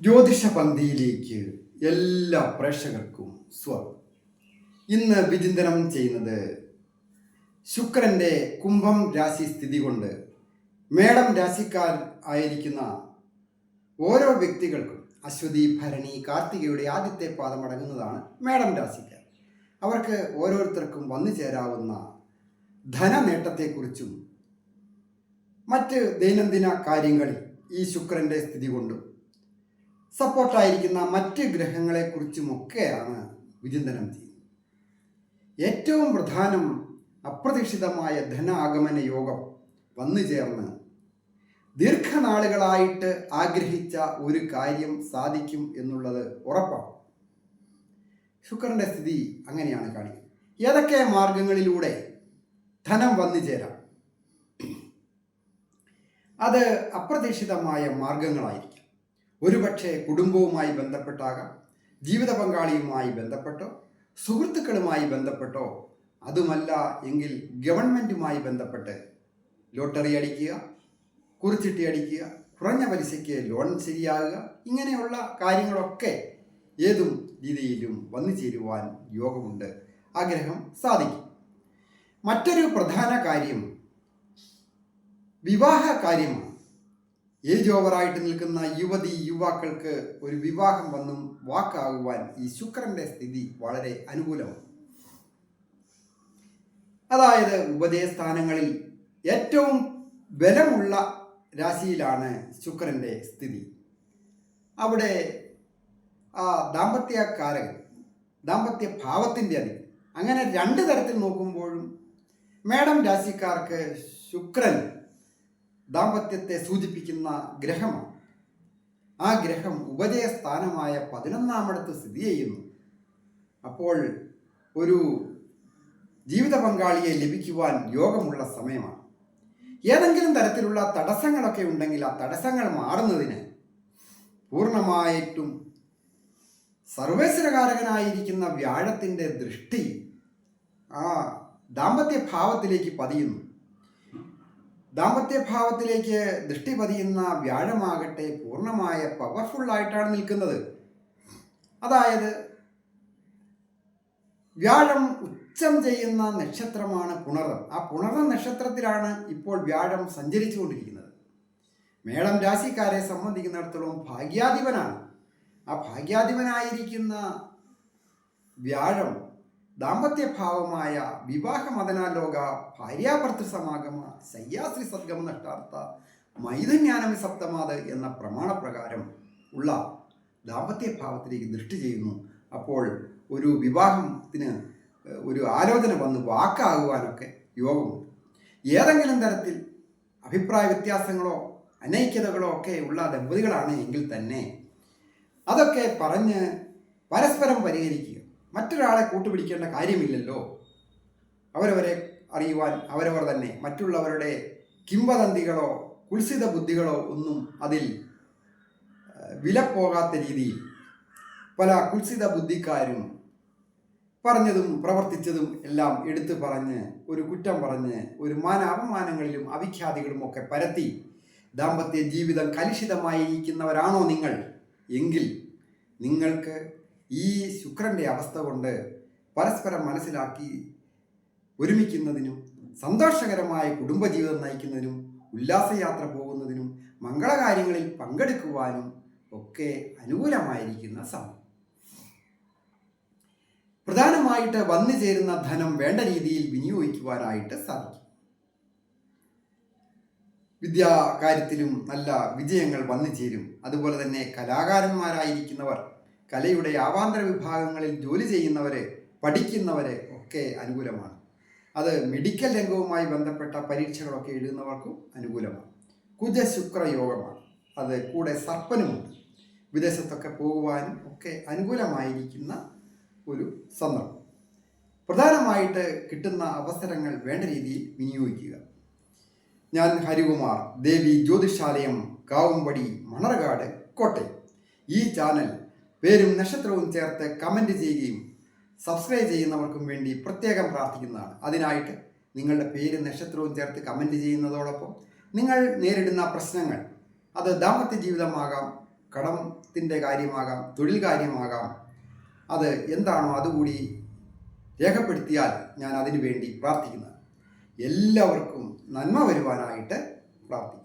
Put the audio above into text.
ജ്യോതിഷ പന്തിയിലേക്ക് എല്ലാ പ്രേക്ഷകർക്കും സ്വാഗതം. ഇന്ന് വിചിന്തനം ചെയ്യുന്നത് ശുക്രന്റെ കുംഭം രാശി സ്ഥിതി കൊണ്ട് മേടം രാശിക്കാർ ആയിരിക്കുന്ന ഓരോ വ്യക്തികൾക്കും അശ്വതി ഭരണി കാർത്തികയുടെ ആദ്യത്തെ പാദം അടങ്ങുന്നതാണ് മേടം രാശിക്കാർ. അവർക്ക് ഓരോരുത്തർക്കും വന്നു ചേരാവുന്ന ധനനേട്ടത്തെക്കുറിച്ചും മറ്റ് ദൈനംദിന കാര്യങ്ങളിൽ ഈ ശുക്രന്റെ സ്ഥിതി കൊണ്ടും സപ്പോർട്ടായിരിക്കുന്ന മറ്റ് ഗ്രഹങ്ങളെക്കുറിച്ചുമൊക്കെയാണ് വിചിന്തനം ചെയ്യുന്നത്. ഏറ്റവും പ്രധാനം അപ്രതീക്ഷിതമായ ധനാഗമന യോഗം വന്നു ചേർന്ന് ദീർഘനാളുകളായിട്ട് ആഗ്രഹിച്ച ഒരു കാര്യം സാധിക്കും എന്നുള്ളത് ഉറപ്പാണ്. ശുക്രന്റെ സ്ഥിതി അങ്ങനെയാണ് കാണിക്കുന്നത്. ഏതൊക്കെ മാർഗങ്ങളിലൂടെ ധനം വന്നു ചേരാം? അത് അപ്രതീക്ഷിതമായ മാർഗങ്ങളായിരിക്കും. ഒരുപക്ഷെ കുടുംബവുമായി ബന്ധപ്പെട്ടാകാം ജീവിത പങ്കാളിയുമായി ബന്ധപ്പെട്ടോ സുഹൃത്തുക്കളുമായി ബന്ധപ്പെട്ടോ അതുമല്ല എങ്കിൽ ഗവൺമെന്റുമായി ബന്ധപ്പെട്ട് ലോട്ടറി അടിക്കുക കുറിച്ചിട്ടി അടിക്കുക കുറഞ്ഞ പലിശയ്ക്ക് ലോൺ ശരിയാകുക ഇങ്ങനെയുള്ള കാര്യങ്ങളൊക്കെ ഏതും രീതിയിലും വന്നു ചേരുവാൻ യോഗമുണ്ട്. ആഗ്രഹം സാധിക്കും. മറ്റൊരു പ്രധാന കാര്യം വിവാഹ കാര്യമാണ്. ഏജ് ഓവറായിട്ട് നിൽക്കുന്ന യുവതി യുവാക്കൾക്ക് ഒരു വിവാഹം വന്നും വാക്കാകുവാൻ ഈ ശുക്രന്റെ സ്ഥിതി വളരെ അനുകൂലമാണ്. അതായത് ഉപദേശസ്ഥാനങ്ങളിൽ ഏറ്റവും ബലമുള്ള രാശിയിലാണ് ശുക്രന്റെ സ്ഥിതി. അവിടെ ആ ദാമ്പത്യക്കാരൻ ദാമ്പത്യ ഭാവത്തിന്റെ അതി അങ്ങനെ രണ്ട് തരത്തിൽ നോക്കുമ്പോഴും മേഡം രാശിക്കാർക്ക് ശുക്രൻ ദാമ്പത്യത്തെ സൂചിപ്പിക്കുന്ന ഗ്രഹമാണ്. ആ ഗ്രഹം ഉപജയസ്ഥാനമായ പതിനൊന്നാമിടത്ത് സ്ഥിതി ചെയ്യുന്നു. അപ്പോൾ ഒരു ജീവിത പങ്കാളിയെ ലഭിക്കുവാൻ യോഗമുള്ള സമയമാണ്. ഏതെങ്കിലും തരത്തിലുള്ള തടസ്സങ്ങളൊക്കെ ഉണ്ടെങ്കിൽ ആ തടസ്സങ്ങൾ മാറുന്നതിന് പൂർണമായിട്ടും സർവേശ്വരകാരകനായിരിക്കുന്ന വ്യാഴത്തിന്റെ ദൃഷ്ടി ആ ദാമ്പത്യ ഭാവത്തിലേക്ക് പതിയുന്നു. ദാമ്പത്യഭാവത്തിലേക്ക് ദൃഷ്ടി പതിയുന്ന വ്യാഴമാകട്ടെ പൂർണമായ ആയിട്ടാണ് നിൽക്കുന്നത്. അതായത് വ്യാഴം ഉച്ചം ചെയ്യുന്ന നക്ഷത്രമാണ് പുണർദം ആ പുണർദം നക്ഷത്രത്തിലാണ് ഇപ്പോൾ വ്യാഴം സഞ്ചരിച്ചുകൊണ്ടിരിക്കുന്നത്. മേളം രാശിക്കാരെ സംബന്ധിക്കുന്നിടത്തോളം ഭാഗ്യാധിപനാണ്. ആ ഭാഗ്യാധിപനായിരിക്കുന്ന വ്യാഴം ദാമ്പത്യഭാവമായ വിവാഹ മതനാലോക ഭാര്യാഭർത്തൃ സമാഗമ ശയ്യാശ്രീ സദ്ഗമ നഷ്ടാർത്ഥ മൈതന്യാനമി സപ്തമാത് എന്ന പ്രമാണപ്രകാരം ഉള്ള ദാമ്പത്യഭാവത്തിലേക്ക് ദൃഷ്ടി ചെയ്യുന്നു. അപ്പോൾ ഒരു വിവാഹത്തിന് ഒരു ആലോചന വന്ന് വാക്കാകുവാനൊക്കെ യോഗമുണ്ട്. ഏതെങ്കിലും തരത്തിൽ അഭിപ്രായ വ്യത്യാസങ്ങളോ അനൈക്യതകളോ ഒക്കെ ഉള്ള ദമ്പതികളാണ് എങ്കിൽ തന്നെ അതൊക്കെ പറഞ്ഞ് പരസ്പരം പരിഹരിക്കുക. മറ്റൊരാളെ കൂട്ടുപിടിക്കേണ്ട കാര്യമില്ലല്ലോ. അവരവരെ അറിയുവാൻ അവരവർ തന്നെ. മറ്റുള്ളവരുടെ കിംവദന്തികളോ കുൽസിത ബുദ്ധികളോ ഒന്നും അതിൽ വില പോകാത്ത രീതിയിൽ പല കുൽസിത ബുദ്ധിക്കാരും പറഞ്ഞതും പ്രവർത്തിച്ചതും എല്ലാം എടുത്തു പറഞ്ഞ് ഒരു കുറ്റം പറഞ്ഞ് ഒരു മാന അപമാനങ്ങളിലും അവിഖ്യാതികളും ഒക്കെ പരത്തി ദാമ്പത്യ ജീവിതം കലുഷിതമായിരിക്കുന്നവരാണോ നിങ്ങൾ? എങ്കിൽ നിങ്ങൾക്ക് ഈ ശുക്രന്റെ അവസ്ഥ കൊണ്ട് പരസ്പരം മനസ്സിലാക്കി ഒരുമിക്കുന്നതിനും സന്തോഷകരമായ കുടുംബജീവിതം നയിക്കുന്നതിനും ഉല്ലാസയാത്ര പോകുന്നതിനും മംഗളകാര്യങ്ങളിൽ പങ്കെടുക്കുവാനും ഒക്കെ അനുകൂലമായിരിക്കുന്ന സമയം. പ്രധാനമായിട്ട് വന്നു ചേരുന്ന ധനം വേണ്ട രീതിയിൽ വിനിയോഗിക്കുവാനായിട്ട് സാധിക്കും. വിദ്യാ കാര്യത്തിലും നല്ല വിജയങ്ങൾ വന്നു ചേരും. അതുപോലെ തന്നെ കലാകാരന്മാരായിരിക്കുന്നവർ കലയുടെ ആവാന്തര വിഭാഗങ്ങളിൽ ജോലി ചെയ്യുന്നവരെ പഠിക്കുന്നവരെ ഒക്കെ അനുകൂലമാണ്. അത് മെഡിക്കൽ രംഗവുമായി ബന്ധപ്പെട്ട പരീക്ഷകളൊക്കെ എഴുതുന്നവർക്കും അനുകൂലമാണ്. കുജ ശുക്ര യോഗമാണ്. അത് കൂടെ സർപ്പനുമുണ്ട്. വിദേശത്തൊക്കെ പോകുവാനും ഒക്കെ അനുകൂലമായിരിക്കുന്ന ഒരു സന്ദർഭം. പ്രധാനമായിട്ട് കിട്ടുന്ന അവസരങ്ങൾ വേണ്ട രീതിയിൽ വിനിയോഗിക്കുക. ഞാൻ ഹരികുമാർ ദേവി ജ്യോതിഷാലയം കാവുംപടി മണർകാട് കോട്ടയം. ഈ ചാനൽ പേരും നക്ഷത്രവും ചേർത്ത് കമന്റ് ചെയ്യുകയും സബ്സ്ക്രൈബ് ചെയ്യുന്നവർക്കും വേണ്ടി പ്രത്യേകം പ്രാർത്ഥിക്കുന്നതാണ്. അതിനായിട്ട് നിങ്ങളുടെ പേരും നക്ഷത്രവും ചേർത്ത് കമന്റ് ചെയ്യുന്നതോടൊപ്പം നിങ്ങൾ നേരിടുന്ന പ്രശ്നങ്ങൾ അത് ദാമ്പത്യ ജീവിതമാകാം കടത്തിന്റെ കാര്യമാകാം തൊഴിൽ കാര്യമാകാം അത് എന്താണോ അതുകൂടി രേഖപ്പെടുത്തിയാൽ ഞാൻ അതിനു വേണ്ടി പ്രാർത്ഥിക്കുന്നത് എല്ലാവർക്കും നന്മ വരുവാനായിട്ട് പ്രാർത്ഥിക്കുന്നു.